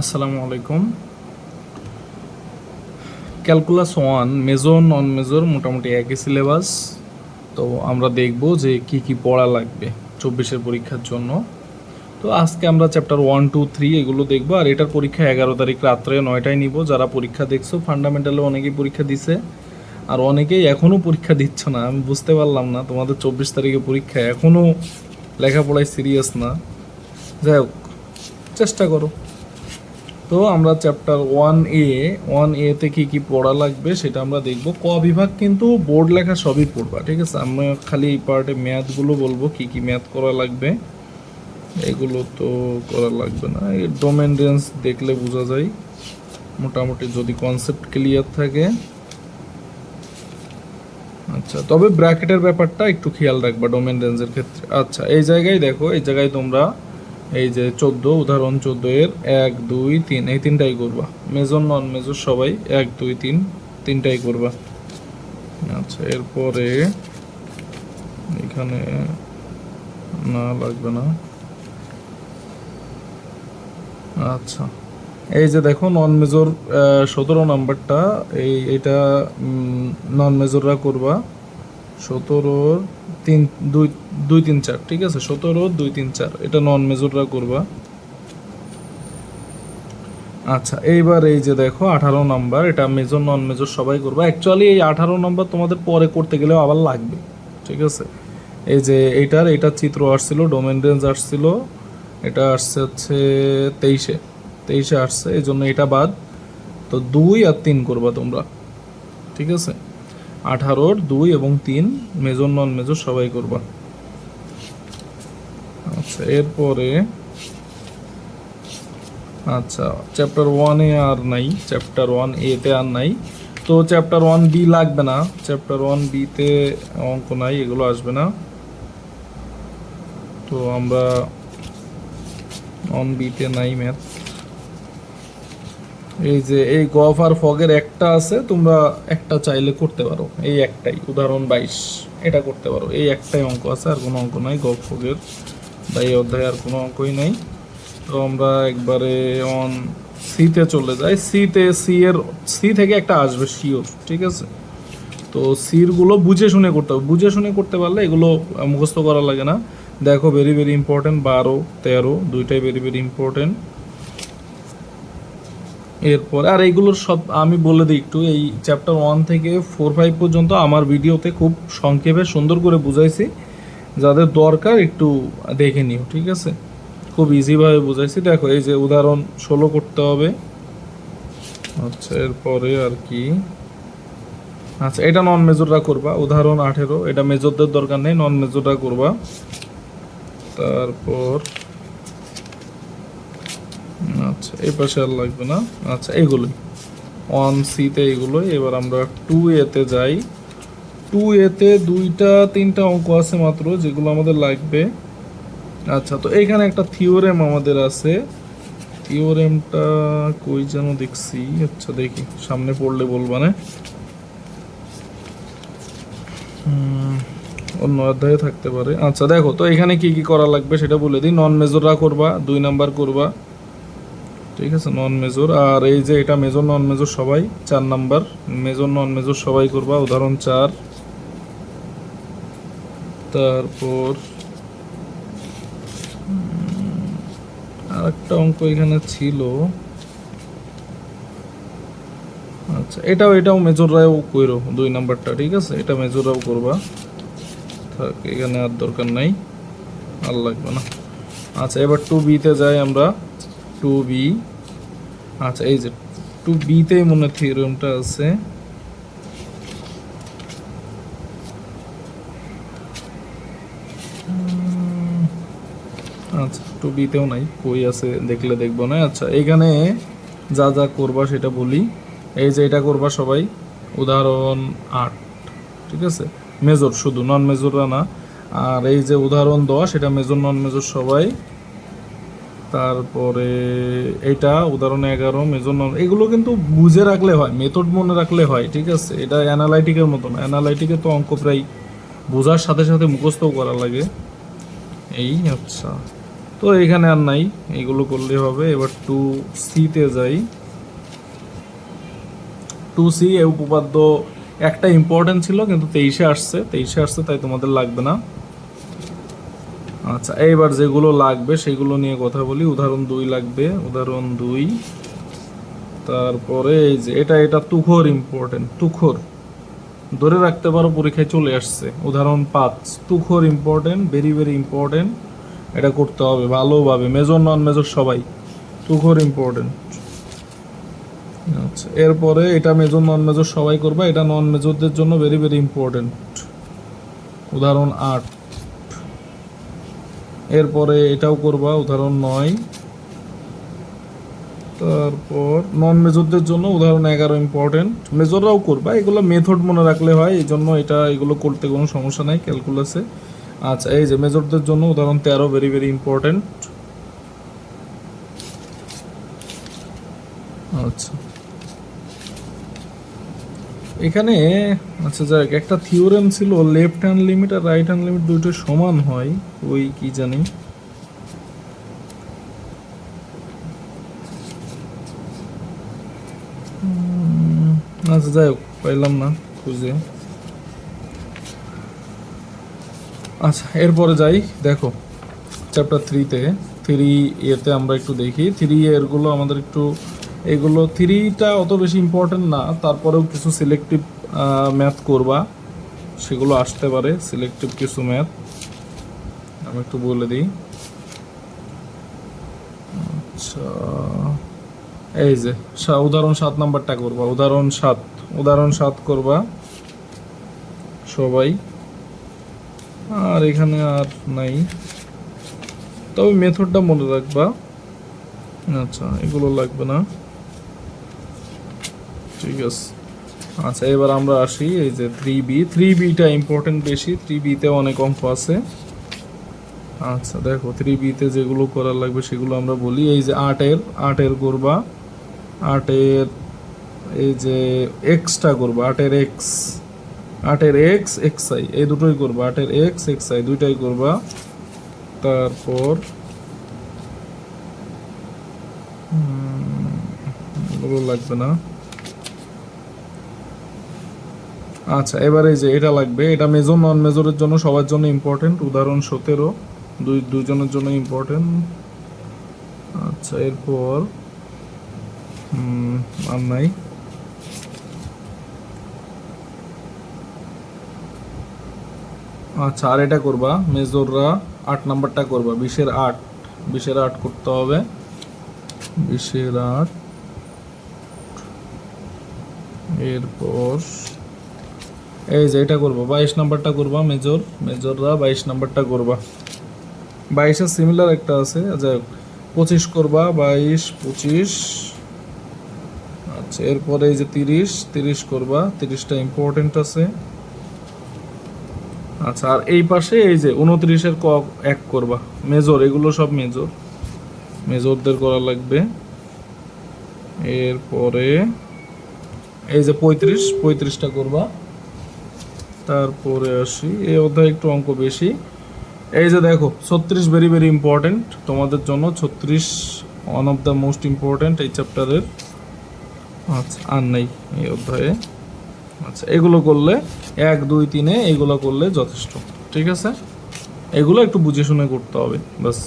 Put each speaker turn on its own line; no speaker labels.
আসসালামু আলাইকুম। Calculus one major non major মোটামুটি একই সিলেবাস তো আমরা দেখব যে কি কি পড়া লাগবে চব্বিশের পরীক্ষার জন্য। তো আজকে আমরা চ্যাপ্টার ওয়ান টু থ্রি এগুলো দেখব। আর এটার পরীক্ষা এগারো তারিখ রাত্রে নয়টায় নিব। যারা পরীক্ষা দেখছ ফান্ডামেন্টালে অনেকেই পরীক্ষা দিছে। আর অনেকেই এখনও পরীক্ষা দিচ্ছ না। আমি বুঝতে পারলাম না তোমাদের চব্বিশ তারিখে পরীক্ষা। এখনও লেখাপড়ায় সিরিয়াস না। যাই হোক, চেষ্টা করো। তো আমরা চ্যাপ্টার ওয়ান এ ওয়ান এতে কী কী পড়া লাগবে সেটা আমরা দেখব। ক বিভাগ কিন্তু বোর্ড লেখা সবই পড়বা, ঠিক আছে? আমরা খালি এই পার্টে ম্যাথগুলো বলব, কি কি ম্যাথ করা লাগবে। এগুলো তো করা লাগবে না। এই ডোমেন রেঞ্জ দেখলে বোঝা যায়। মোটামুটি যদি কনসেপ্ট ক্লিয়ার থাকে। আচ্ছা তবে ব্র্যাকেটের ব্যাপারটা একটু খেয়াল রাখবা ডোমেন রেঞ্জের ক্ষেত্রে। আচ্ছা এই জায়গায় দেখো, এই জায়গায় তোমরা এই যে চোদ্দ, উদাহরণ চোদ্দ এর এক, দুই, তিন, এই তিনটাই করবা। মেজর নন মেজর সবাই এক, দুই, তিন, তিনটাই করবা। আচ্ছা এরপরে এখানে না লাগবে না। আচ্ছা এই যে দেখো নন মেজর সতেরো নাম্বারটা এই, এটা নন মেজররা করবা। সতেরোর তিন, দুই দুই তিন চার, ঠিক আছে? সতেরো দুই তিন চার। এটা নন মেজররা করবা। আচ্ছা এইবার এই যে দেখো, আঠারো নাম্বার, এটা মেজর নন মেজর সবাই করবা। অ্যাকচুয়ালি এই আঠারো নাম্বার তোমাদের পরে করতে গেলেও আবার লাগবে, ঠিক আছে? এই যে এইটার এইটার চিত্র আসছিল ডোমেন রেঞ্জ আসছিল, এটা আসছে হচ্ছে তেইশে তেইশে আসছে, এই জন্য এটা বাদ। তো দুই আর তিন করবা তোমরা, ঠিক আছে? আঠারোর দুই এবং তিন, মেজর নন মেজর সবাই করবা। আচ্ছা এরপরে আচ্ছা চ্যাপ্টার ওয়ানে আর নাই চ্যাপ্টার ওয়ান এতে আর নাই। তো চ্যাপ্টার ওয়ান বি লাগবে না চ্যাপ্টার ওয়ান বিতে অঙ্ক নাই, এগুলো আসবে না। তো আমরা অন বিতে নাই ম্যাথ এই যে এই গফ আর ফগের একটা আছে, তোমরা একটা চাইলে করতে পারো। এই একটাই, উদাহরণ বাইশ। এটা করতে পারো। এই একটাই অঙ্ক আছে, আর কোনো অঙ্ক নাই। গফ, ফগের বা এই অধ্যায়ে আর কোনো অঙ্কই নাই। তো আমরা একবারে অন সিতে চলে যাই। সিতে সি এর সি থেকে একটা আসবে শিওর ঠিক আছে? তো সিরগুলো বুঝে শুনে করতে হবে। বুঝে শুনে করতে পারলে এগুলো মুখস্থ করা লাগে না। দেখো ভেরি ভেরি ইম্পর্টেন্ট বারো, তেরো, দুইটাই ভেরি ভেরি ইম্পর্টেন্ট এরপর, আর এইগুলোর সব আমি বলে দিই একটু, এই চ্যাপ্টার ওয়ান থেকে ফোর ফাইভ পর্যন্ত আমার ভিডিওতে খুব সংক্ষেপে সুন্দর করে বুঝাইছি। যাদের দরকার একটু দেখে নিও, ঠিক আছে? খুব ইজিভাবে বুঝাইছি। দেখো, এই যে উদাহরণ ষোলো করতে হবে। আচ্ছা এরপরে আর কি? আচ্ছা এটা নন মেজররা করবা। উদাহরণ আঠেরো, এটা মেজরদের দরকার নেই নন মেজররা করবা। তারপর আচ্ছা এই পাশে আর লাগবে না? আচ্ছা এগুলোই ওয়ান সিতে এইগুলোই। এবার আমরা টু এতে যাই। টু এতে দুইটা, তিনটা অঙ্ক আছে মাত্র, যেগুলো আমাদের লাগবে। আচ্ছা তো এইখানে একটা থিওরেম আমাদের আছে। থিওরেমটা কই যেন দেখছি? আচ্ছা দেখি। সামনে পড়লে বলবা না? অন্য অধ্যায়ে থাকতে পারে। আচ্ছা দেখো, তো এখানে কি কি করা লাগবে সেটা বলে দিই। নন মেজররা করবা, দুই নাম্বার করবা। ঠিক আছে নন মেজর আর এই যে এটা মেজর নন মেজর সবাই, চার নাম্বার মেজর নন মেজর সবাই করবা। উদাহরণ চার। তারপর আর একটা অঙ্ক এখানে ছিল। আচ্ছা এটাও এটাও মেজর মেজররাও কইরো দুই নাম্বারটা ঠিক আছে? এটা মেজররাও করবা। থাক, এখানে আর দরকার নাই। আর লাগবে না। আচ্ছা এবার টু বিতে যাই আমরা। টু বি আচ্ছা এই যে টু বিতে মনে থিওরেমটা আছে। আচ্ছা টু বিতেও নাই, কই আছে দেখলে দেখব না। আচ্ছা এখানে যা যা করবা সেটা বলি। এই যে এটা করবা সবাই, উদাহরণ আট, ঠিক আছে? মেজর শুধু নন মেজররা না। আর এই যে উদাহরণ দেওয়া সেটা মেজর নন মেজর সবাই তারপরে এটা, উদাহরণ এগারো মেজর নন এগুলো কিন্তু বুঝে রাখলে হয় মেথড মনে রাখলে হয়, ঠিক আছে? এটা অ্যানালাইটিকের মতো না অ্যানালাইটিকে তো অঙ্ক প্রায় বোঝার সাথে সাথে মুখস্থও করা লাগে। এই আচ্ছা। তো এখানে আর নাই, এগুলো করলে হবে। এবার টু সিতে যাই। টু সি এ উপপাদ্য একটা ইম্পর্টেন্ট ছিল, কিন্তু তেইশে আসছে। তেইশে আসছে, তাই তোমাদের লাগবে না। আচ্ছা এইবার যেগুলো লাগবে সেগুলো নিয়ে কথা বলি। উদাহরণ দুই লাগবে, উদাহরণ দুই। তারপরে এই যে, এটা এটা তুখর ইম্পর্টেন্ট তুখর। ধরে রাখতে পারো পরীক্ষায় চলে আসছে। উদাহরণ পাঁচ, তুখর ইম্পর্টেন্ট ভেরি ভেরি ইম্পর্টেন্ট এটা করতে হবে ভালোভাবে মেজর নন মেজর সবাই। তুখর ইম্পর্টেন্ট আচ্ছা এরপরে এটা মেজর নন মেজর সবাই করবা, এটা নন মেজরদের জন্য ভেরি ভেরি ইম্পর্টেন্ট উদাহরণ আট। এরপরে এটাও করবা, উদাহরণ নয়। তারপর নন মেজরদের জন্য উদাহরণ এগারো ইম্পর্টেন্ট মেজররাও করবা, এগুলো মেথড মনে রাখলে হয়, এই জন্য এটা, এগুলো করতে কোনো সমস্যা নাই ক্যালকুলাসে আচ্ছা এই যে মেজরদের জন্য উদাহরণ তেরো ভেরি ভেরি ইম্পর্টেন্ট আচ্ছা। এখানে আচ্ছা যাক, একটা থিওরেম ছিল লেফট হ্যান্ড লিমিট আর রাইট হ্যান্ড লিমিট দুটো সমান হয়, ওই কি জানি। আচ্ছা যাই হোক, পাইলাম না খুঁজে। আচ্ছা এরপরে যাই, দেখো চ্যাপ্টার থ্রিতে থ্রি এতে আমরা একটু দেখি। থ্রি এরগুলো আমাদের একটু এগুলো থ্রিটা অত বেশি ইম্পর্টেন্ট না, তারপরেও কিছু সিলেক্টিভ ম্যাথ করবা, সেগুলো আসতে পারে সিলেক্টিভ কিছু ম্যাথ আমি একটু বলে দিই। আচ্ছা এই যে উদাহরণ সাত নাম্বারটা করবা, উদাহরণ সাত উদাহরণ সাত করবা, সবাই। আর এখানে আর নাই। তবে মেথডটা মনে রাখবা। আচ্ছা এগুলো লাগবে না। ঠিক আছে। আচ্ছা এবার আমরা আসি, এই যে three B three beta important বেশি থ্রি বিতে অনেক অঙ্ক আছে। আচ্ছা দেখো থ্রি বিতে যেগুলো করার লাগবে সেগুলো আমরা বলি। এই যে আটের আটের করবা আটের, এই যে এক্সটা করবা আটের এক্স আটের এক্স এক্স আই এই দুটোই করবা আটের এক্স এক্স আই দুইটাই করবা তারপর লাগবে না। আচ্ছা এবারে যে এটা লাগবে, এটা মেজর নন মেজরের জন্য সবার জন্য ইম্পর্টেন্ট উদাহরণ সতেরো। দুই, দুইজনের জন্য ইম্পর্টেন্ট আচ্ছা এরপর আর নাই। আচ্ছা আর এটা করবা, মেজররা আট নাম্বারটা করবা, বিশের আট। বিশের আট করতে হবে। বিশের আট। এরপর এই যে এটা করবা, বাইশ নাম্বারটা করবা মেজর, মেজররা বাইশ নাম্বারটা করবা। বাইশের সিমিলার একটা আছে, যাই হোক, পঁচিশ করবা, বাইশ, পঁচিশ আচ্ছা এরপরে এই যে তিরিশ তিরিশ করবা, তিরিশটা ইম্পর্টেন্ট আছে। আচ্ছা আর এই পাশে এই যে উনত্রিশের ক এক করবা, মেজর, এগুলো সব মেজর। মেজরদের করা লাগবে। এরপরে এই যে পঁয়ত্রিশ, পঁয়ত্রিশটা করবা। তারপরে আসি। এই অধ্যায় একটু অঙ্ক বেশি। এই যে দেখো, ছত্রিশ ভেরি ভেরি ইম্পর্টেন্ট তোমাদের জন্য ছত্রিশ one of the most important এই চ্যাপ্টারের আচ্ছা আর নেই এই অধ্যায়ে। আচ্ছা এগুলো করলে এক, দুই, তিনে এগুলো করলে যথেষ্ট। ঠিক আছে? এগুলো একটু বুঝে শুনে করতে হবে বাস